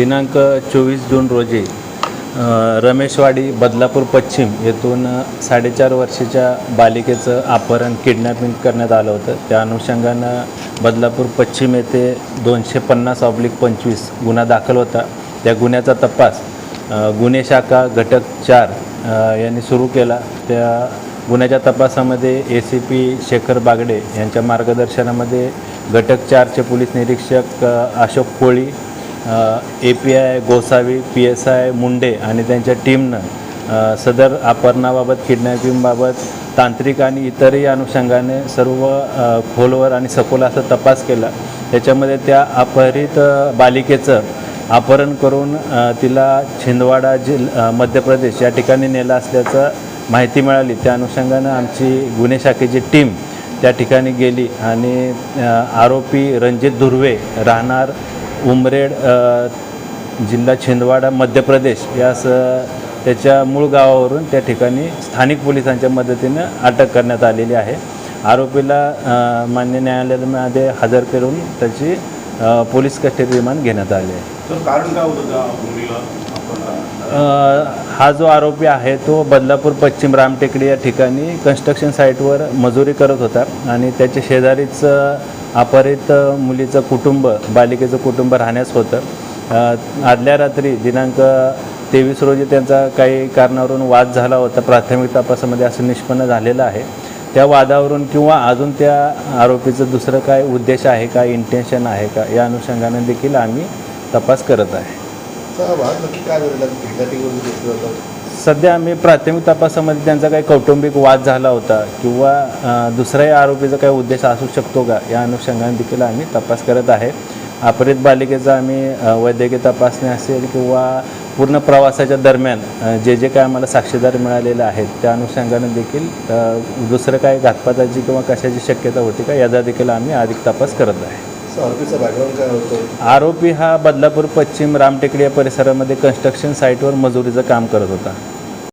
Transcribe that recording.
दिनांक चोवीस जून रोजी रमेशवाडी बदलापूर पश्चिम येथून साडेचार वर्षाच्या बालिकेचं अपहरण किडनॅपिंग करण्यात आलं होतं. त्या अनुषंगानं बदलापूर पश्चिम येथे दोनशे पन्नास ऑब्लिक पंचवीस गुन्हा दाखल होता. त्या गुन्ह्याचा तपास गुन्हे शाखा घटक चार यांनी सुरू केला. त्या गुन्ह्याच्या तपासामध्ये A C P Shekhar Bagde यांच्या मार्गदर्शनामध्ये घटक चारचे पोलीस निरीक्षक Ashok Koli A P I Gosavi P S I Munde आणि त्यांच्या टीमनं सदर अपहरणाबाबत किडनॅपिंगबाबत तांत्रिक आणि इतरही अनुषंगाने सर्व खोलवर आणि सखोल असा तपास केला. त्याच्यामध्ये त्या अपहरित बालिकेचं अपहरण करून तिला छिंदवाडा जिल मध्य प्रदेश या ठिकाणी नेलं असल्याचं माहिती मिळाली. त्या अनुषंगानं आमची गुन्हे शाखेची टीम त्या ठिकाणी गेली आणि आरोपी रणजित धुर्वे राहणार उमरेड जिल्हा छिंदवाडा मध्य प्रदेश यास त्याच्या मूळ गावावरून त्या ठिकाणी स्थानिक पोलिसांच्या मदतीनं अटक करण्यात आलेली आहे. आरोपीला मान्य न्यायालयामध्ये हजर करून त्याची पोलीस कस्टडी रिमांड घेण्यात आले आहे. हा जो आरोपी आहे तो बदलापूर पश्चिम रामटेकडी या ठिकाणी कन्स्ट्रक्शन साईटवर मजुरी करत होता आणि त्याच्या शेजारीच अपहरित मुलीचं कुटुंब बालिकेचं कुटुंब राहण्यास होतं. आदल्या रात्री दिनांक तेवीस रोजी त्यांचा काही कारणावरून वाद झाला होता. प्राथमिक तपासामध्ये असं निष्पन्न झालेलं आहे. त्या वादावरून किंवा अजून त्या आरोपीचं दुसरं काय उद्देश आहे का इंटेन्शन आहे का या अनुषंगाने देखील आम्ही तपास करत आहे. सध्या आम्ही प्राथमिक तपासामध्ये त्यांचा काही कौटुंबिक वाद झाला होता किंवा दुसऱ्याही आरोपीचा काही उद्देश असू शकतो का? या अनुषंगाने देखील आम्ही तपास करत आहे. अपहरित बालिकेचा आम्ही वैद्यकीय तपासणी असेल किंवा पूर्ण प्रवासाच्या दरम्यान जे जे काय आम्हाला साक्षीदार मिळालेले आहेत त्या अनुषंगाने देखील दुसरं काय घातपाताची किंवा कशाची शक्यता होती का? याचा देखील आम्ही अधिक तपास करत आहे. आरोपी हा बदलापूर पश्चिम रामटेकडी या परिसरामध्ये कन्स्ट्रक्शन साईटवर मजुरीचं काम करत होता.